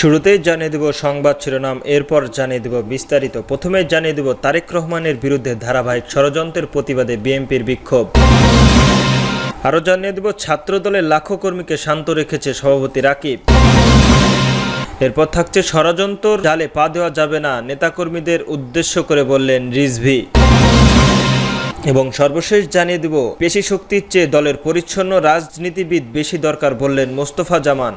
শুরুতেই জানিয়ে দেব সংবাদ শিরোনাম, এরপর জানিয়ে দেব বিস্তারিত। প্রথমে জানিয়ে দেব তারেক রহমানের বিরুদ্ধে ধারাবাহিক ষড়যন্ত্রের প্রতিবাদে বিএনপির বিক্ষোভ। আরও জানিয়ে দেব, ছাত্রদলের লাখো কর্মীকে শান্ত রেখেছে সভাপতি রাকিব। এরপর থাকছে ষড়যন্ত্র, জালে পা দেওয়া যাবে না, নেতাকর্মীদের উদ্দেশ্য করে বললেন রিজভি। এবং সর্বশেষ জানিয়ে দেব পেশি শক্তির চেয়ে দলের পরিচ্ছন্ন রাজনীতিবিদ বেশি দরকার বললেন মোস্তফা জামান।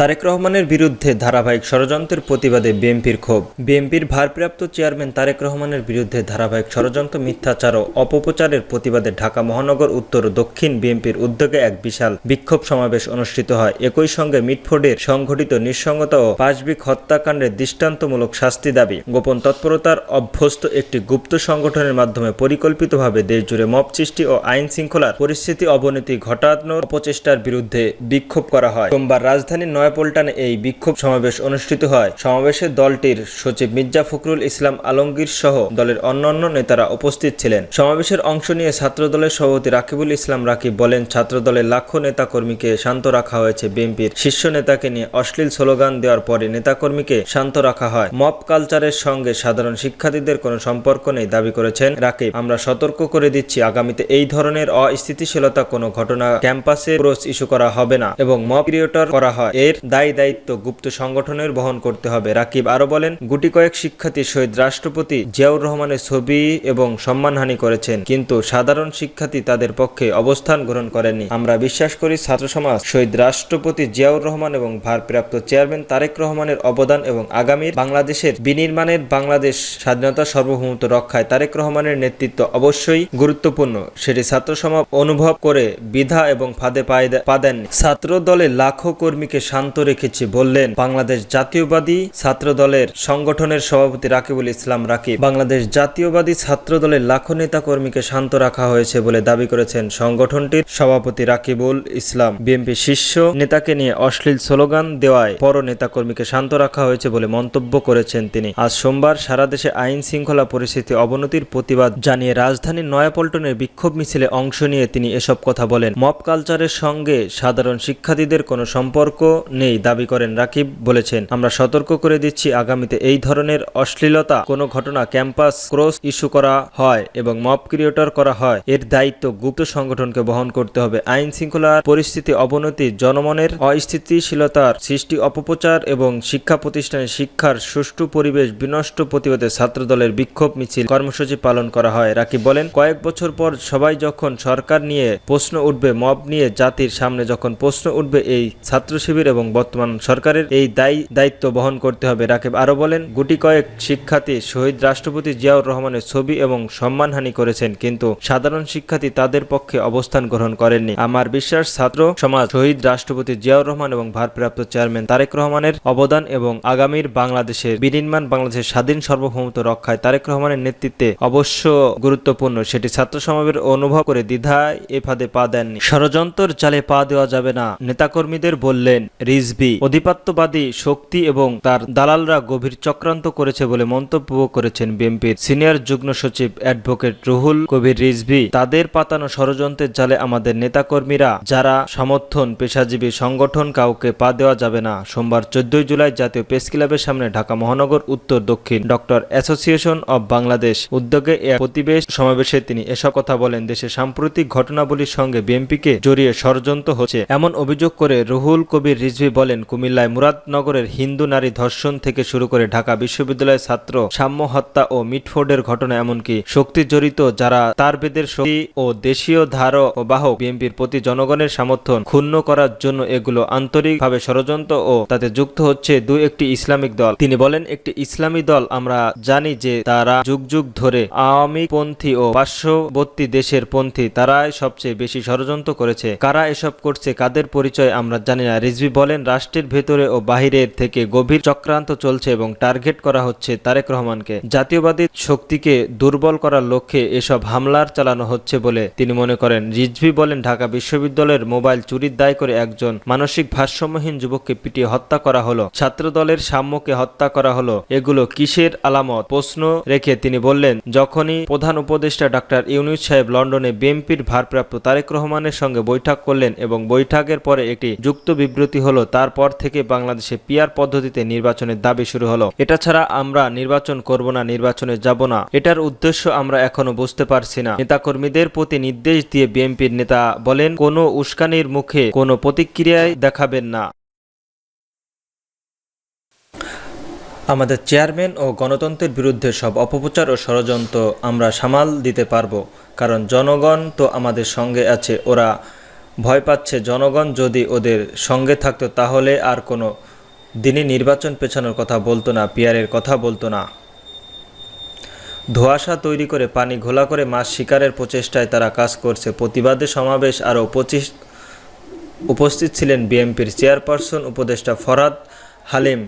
তারেক রহমানের বিরুদ্ধে ধারাবাহিক ষড়যন্ত্রের প্রতিবাদে বিএনপির ক্ষোভ। বিএনপির ভারপ্রাপ্ত চেয়ারম্যান তারেক রহমানের বিরুদ্ধে ধারাবাহিক ষড়যন্ত্র, মিথ্যাচার ও অপপ্রচারের প্রতিবাদে ঢাকা মহানগর, উত্তর ও দক্ষিণ বিএনপির উদ্যোগে এক বিশাল বিক্ষোভ সমাবেশ অনুষ্ঠিত হয়। একই সঙ্গে মিটফোর্ডের সংঘটিত নিঃসঙ্গতা ও পাশবিক হত্যাকাণ্ডের দৃষ্টান্তমূলক শাস্তি দাবি। গোপন তৎপরতার অভ্যস্ত একটি গুপ্ত সংগঠনের মাধ্যমে পরিকল্পিতভাবে দেশজুড়ে মব সৃষ্টি ও আইন শৃঙ্খলার পরিস্থিতি অবনতি ঘটানোর অপচেষ্টার বিরুদ্ধে বিক্ষোভ করা হয়। সোমবার রাজধানীর নয়াপল্টনে এই বিক্ষোভ সমাবেশ অনুষ্ঠিত হয়। সমাবেশে দলটির সচিব মির্জা ফখরুল ইসলাম আলমগীর সহ দলের অন্যান্য নেতারা উপস্থিত ছিলেন। সমাবেশের অংশ নিয়ে ছাত্রদলের সভাপতি রাকিবুল ইসলাম রাকিব বলেন, ছাত্রদলের লাখো নেতাকর্মীকে শান্ত রাখা হয়েছে বিএনপির শীর্ষ নেতাকে নিয়ে অশ্লীল স্লোগান দেওয়ার পরে নেতাকর্মীকে শান্ত রাখা হয়। মব কালচারের সঙ্গে সাধারণ শিক্ষার্থীদের কোনো সম্পর্ক নেই দাবি করেছেন রাকিব। আমরা সতর্ক করে দিচ্ছি, আগামীতে এই ধরনের অস্থিতিশীলতা কোনো ঘটনা ক্যাম্পাসে ক্রস ইস্যু করা হবে না এবং মব ক্রিয়েটর করা হয়। এর দায়ী দায়িত্ব গুপ্ত সংগঠনের বহন করতে হবে। রাকিব আরও বলেন, গুটি কয়েক শিক্ষার্থী শহীদ রাষ্ট্রপতি জিয়াউর রহমানের ছবি এবং সম্মানহানি করেছেন, কিন্তু সাধারণ শিক্ষার্থী তাদের পক্ষে অবস্থান গ্রহণ করেননি। আমরা বিশ্বাস করি ছাত্র সমাজ শহীদ রাষ্ট্রপতি জিয়াউর রহমান এবং ভারপ্রাপ্ত চেয়ারম্যান তারেক রহমানের অবদান এবং আগামীর বাংলাদেশের বিনির্মাণের বাংলাদেশ স্বাধীনতা সার্বভৌমত্ব রক্ষায় তারেক রহমানের নেতৃত্ব অবশ্যই গুরুত্বপূর্ণ। সেটি ছাত্র সমাজ অনুভব করে বিধা এবং ফাঁদে পা দেননি। ছাত্র দলের লাখো কর্মীকে শান্ত রেখেছে, বললেন, বাংলাদেশ জাতীয়বাদী ছাত্র দলের সংগঠনের সভাপতি রাকিবুল ইসলাম রাকিব, বাংলাদেশ জাতীয়বাদী ছাত্র দলের লাখো নেতা কর্মীকে শান্ত রাখা হয়েছে বলে দাবি করেছেন সংগঠনটির সভাপতি রাকিবুল ইসলাম। বিএনপি শীর্ষ নেতাকে নিয়ে অশ্লীল স্লোগান দেওয়ায় পর নেতা কর্মীকে শান্ত রাখা হয়েছে বলে মন্তব্য করেছেন তিনি। আজ সোমবার সারা দেশে আইন শৃঙ্খলা পরিস্থিতি অবনতির প্রতিবাদ জানিয়ে রাজধানীর নয়াপল্টনের বিক্ষোভ মিছিলে অংশ নিয়ে তিনি এসব কথা বলেন। মব কালচারের সঙ্গে সাধারণ শিক্ষার্থীদের কোনো সম্পর্ক নেই, দাবি করেন রাকিব, বলেছেন, আমরা সতর্ক করে দিচ্ছি আগামীতে এই ধরনের অশ্লীলতা, কোনো ঘটনা ক্যাম্পাস ক্রস ইস্যু করা হয় এবং মব ক্রিয়েটর করা হয়। এর দায়িত্ব গুপ্ত সংগঠনকে বহন করতে হবে। আইন শৃঙ্খলার পরিস্থিতি অবনতি, জনমনের অস্থিতিশীলতার সৃষ্টি, অপপ্রচার এবং শিক্ষা প্রতিষ্ঠানে শিক্ষার সুষ্ঠু পরিবেশ বিনষ্ট প্রতিবাদে ছাত্রদলের বিক্ষোভ মিছিল কর্মসূচি পালন করা হয়। রাকিব বলেন, কয়েক বছর পর সবাই যখন সরকার নিয়ে প্রশ্ন উঠবে, মব নিয়ে জাতির সামনে যখন প্রশ্ন উঠবে, এই ছাত্র শিবির এবং বর্তমান সরকারের এই দায়ী দায়িত্ব বহন করতে হবে। রাকিব আরও বলেন, গুটি কয়েক শিক্ষার্থী শহীদ রাষ্ট্রপতি জিয়াউর রহমানের ছবি এবং সম্মানহানি করেছেন, কিন্তু সাধারণ শিক্ষার্থী তাদের পক্ষে অবস্থান গ্রহণ করেননি। আমার বিশ্বাস, ছাত্র সমাজ, শহীদ রাষ্ট্রপতি জিয়াউর রহমান এবং ভারপ্রাপ্ত চেয়ারম্যান তারেক রহমানের অবদান এবং আগামীর বাংলাদেশের বিনির্মাণ, বাংলাদেশের স্বাধীন সার্বভৌমত্ব রক্ষায় তারেক রহমানের নেতৃত্বে অবশ্য গুরুত্বপূর্ণ, সেটি ছাত্র সমাবেশ অনুভব করে দ্বিধায় এ ফাঁদে পা দেননি। ষড়যন্ত্র চালে পা দেওয়া যাবে না, নেতাকর্মীদের বললেন রিজভি অধিপত্যবাদী শক্তি এবং তার দালালরা গভীর চক্রান্ত করেছে বলে মন্তব্য করেছেন বিএনপির সিনিয়র যুগ্ম সচিব অ্যাডভোকেট রুহুল কবির রিজভি। তাদের পাতানো ষড়যন্ত্রের জালে আমাদের নেতাকর্মীরা, যারা সমর্থন, পেশাজীবী সংগঠন কাউকে পা দেওয়া যাবে না। সোমবার চোদ্দই জুলাই জাতীয় প্রেস ক্লাবের সামনে ঢাকা মহানগর, উত্তর, দক্ষিণ ডক্টর অ্যাসোসিয়েশন অব বাংলাদেশ উদ্যোগে এক প্রতিবেশ সমাবেশে তিনি এসব কথা বলেন। দেশের সাম্প্রতিক ঘটনাবলীর সঙ্গে বিএনপিকে জড়িয়ে ষড়যন্ত্র হচ্ছে, এমন অভিযোগ করে রুহুল কবির রিজভি বলেন, কুমিল্লায় মুরাদনগরের হিন্দু নারী ধর্ষণ থেকে শুরু করে ঢাকা বিশ্ববিদ্যালয়ের ছাত্র, সাম্য হত্যা ও মিটফোর্ডের ঘটনা এমনকি শক্তি জড়িত যারা তার বেদের শক্তি ও দেশীয় ধার ও বাহক বিএনপির প্রতি জনগণের সমর্থন ক্ষুণ্ণ করার জন্য এগুলো আন্তরিকভাবে ষড়যন্ত্র ও তাতে যুক্ত হচ্ছে দুই একটি ইসলামিক দল। তিনি বলেন, একটি ইসলামী দল আমরা জানি যে তারা যুগ যুগ ধরে আওয়ামী পন্থী ও পার্শ্ববর্তী দেশের পন্থী, তারাই সবচেয়ে বেশি ষড়যন্ত্র করেছে। কারা এসব করছে, কাদের পরিচয় আমরা জানি না। রিজভি বলেন রাষ্ট্রের ভেতরে ও বাহিরের থেকে গভীর চক্রান্ত চলছে এবং টার্গেট করা হচ্ছে তারেক রহমানকে। জাতীয়বাদী শক্তিকে দুর্বল করার লক্ষ্যে এসব হামলার চালানো হচ্ছে বলে তিনি মনে করেন। রিজভি বলেন, ঢাকা বিশ্ববিদ্যালয়ের মোবাইল চুরির দায় করে একজন মানসিক ভারসাম্যহীন যুবককে পিটিয়ে হত্যা করা হলো। ছাত্রদলের সাম্যকে হত্যা করা হলো। এগুলো কিসের আলামত? প্রশ্ন রেখে তিনি বললেন, যখনই প্রধান উপদেষ্টা ডাক্তার ইউনুস সাহেব লন্ডনে বিএনপির ভারপ্রাপ্ত তারেক রহমানের সঙ্গে বৈঠক করলেন এবং বৈঠকের পরে একটি যুক্ত বিবৃতি হলো হলো, তারপর থেকে বাংলাদেশে পিয়ার পদ্ধতিতে নির্বাচনের দাবি শুরু হলো। এটা ছাড়া আমরা নির্বাচন করব না, নির্বাচনে যাব না। এটার উদ্দেশ্য আমরা এখনও বুঝতে পারছি না। নেতাকর্মীদের প্রতি নির্দেশ দিয়ে বিএনপির নেতা বলেন, কোনো উস্কানির মুখে কোনো প্রতিক্রিয়ায় দেখাবেন না। আমাদের চেয়ারম্যান ও গণতন্ত্রের বিরুদ্ধে সব অপপ্রচার ও ষড়যন্ত্র আমরা সামাল দিতে পারব, কারণ জনগণ তো আমাদের সঙ্গে আছে, ওরা ভয় পাচ্ছে। জনগণ যদি ওদের সঙ্গে থাকতো, তাহলে আর কোনো দিনই নির্বাচন পেছানোর কথা বলতো না, পিয়ারের কথা বলতো না। ধোঁয়াশা তৈরি করে, পানি ঘোলা করে মাছ শিকারের প্রচেষ্টায় তারা কাজ করছে। প্রতিবাদে সমাবেশ আরও পঁচিশ উপস্থিত ছিলেন বিএনপির চেয়ারপারসন উপদেষ্টা ফরাদ হালিম,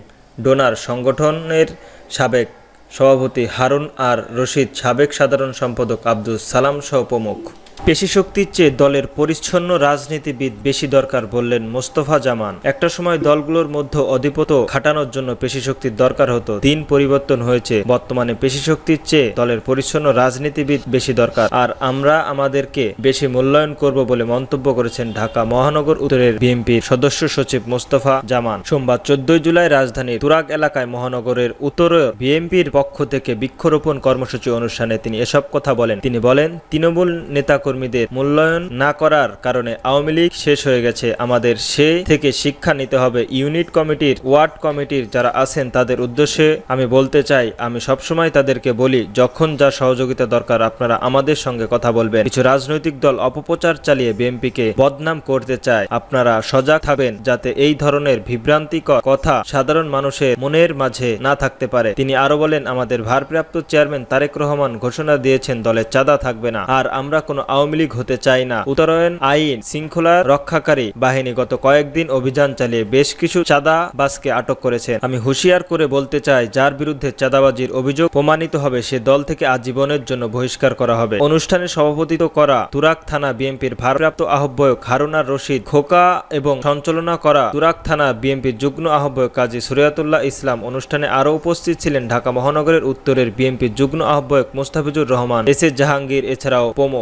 ডোনার সংগঠনের সাবেক সভাপতি হারুন আর রশিদ, সাবেক সাধারণ সম্পাদক আব্দুল সালাম সহ প্রমুখ। পেশি শক্তির চেয়ে দলের পরিচ্ছন্ন রাজনীতিবিদ বেশি দরকার বললেন মোস্তফা জামান। একটা সময় দলগুলোর মধ্যে অধিপত খাটানোর জন্য পেশিশক্তির দরকার হতো। দিন পরিবর্তন হয়েছে। বর্তমানে পেশিশক্তির চেয়ে দলের পরিচ্ছন্ন রাজনীতিবিদ বেশি দরকার। আর আমরা আমাদেরকে বেশি মূল্যায়ন করব বলে মন্তব্য করেছেন ঢাকা মহানগর উত্তরের বিএনপির সদস্য সচিব মোস্তফা জামান। সোমবার চোদ্দই জুলাই রাজধানীর তুরাগ এলাকায় মহানগরের উত্তর বিএনপির পক্ষ থেকে বৃক্ষরোপণ কর্মসূচি অনুষ্ঠানে তিনি এসব কথা বলেন। তিনি বলেন, তৃণমূল নেতাকর্মীদের মূল্যায়ন না করার কারণে আওয়ামী লীগ শেষ হয়ে গেছে। আমাদের সে থেকে শিক্ষা নিতে হবে। ইউনিট কমিটির, ওয়ার্ড কমিটির যারা আছেন, তাদের উদ্দেশ্যে আমি বলতে চাই, আমি সবসময় তাদেরকে বলি, যখন যা সহযোগিতা দরকার, আপনারা আমাদের সঙ্গে কথা বলবেন। কিছু রাজনৈতিক দল অপপ্রচার চালিয়ে বিএনপিকে বদনাম করতে চায়। আপনারা সজাগ থাকবেন, যাতে এই ধরনের বিভ্রান্তিকর কথা সাধারণ মানুষের মনের মাঝে না থাকতে পারে। তিনি আরও বলেন, আমাদের ভারপ্রাপ্ত চেয়ারম্যান তারেক রহমান ঘোষণা দিয়েছেন দলে চাঁদা থাকবে না। আর আমরা কোনো আওয়ামী লীগ হতে চাই না। উত্তরায়ণ আইন শৃঙ্খলা রক্ষাকারী বাহিনী গত কয়েকদিন অভিযান চালিয়ে বেশ কিছু চাঁদাবাজকে আটক করেছেন আমি হুঁশিয়ার করে বলতে চাই, যার বিরুদ্ধে চাঁদাবাজির অভিযোগ প্রমাণিত হবে, সে দল থেকে আজীবনের জন্য বহিষ্কার করা হবে। অনুষ্ঠানে সভাপতিত্ব করা তুরাক থানা বিএনপির ভারপ্রাপ্ত আহ্বায়ক হারুনার রশিদ খোকা এবং সঞ্চালনা করা তুরাক থানা বিএনপির যুগ্ম আহ্বায়ক কাজী সুরিয়াতুল্লাহ ইসলাম অনুষ্ঠানে আরও উপস্থিত ছিলেন ঢাকা মহানগরের উত্তরের বিএনপির যুগ্ম আহ্বায়ক মোস্তাফিজুর রহমান, এস এ জাহাঙ্গীর, এছাড়াও প্রমুখ।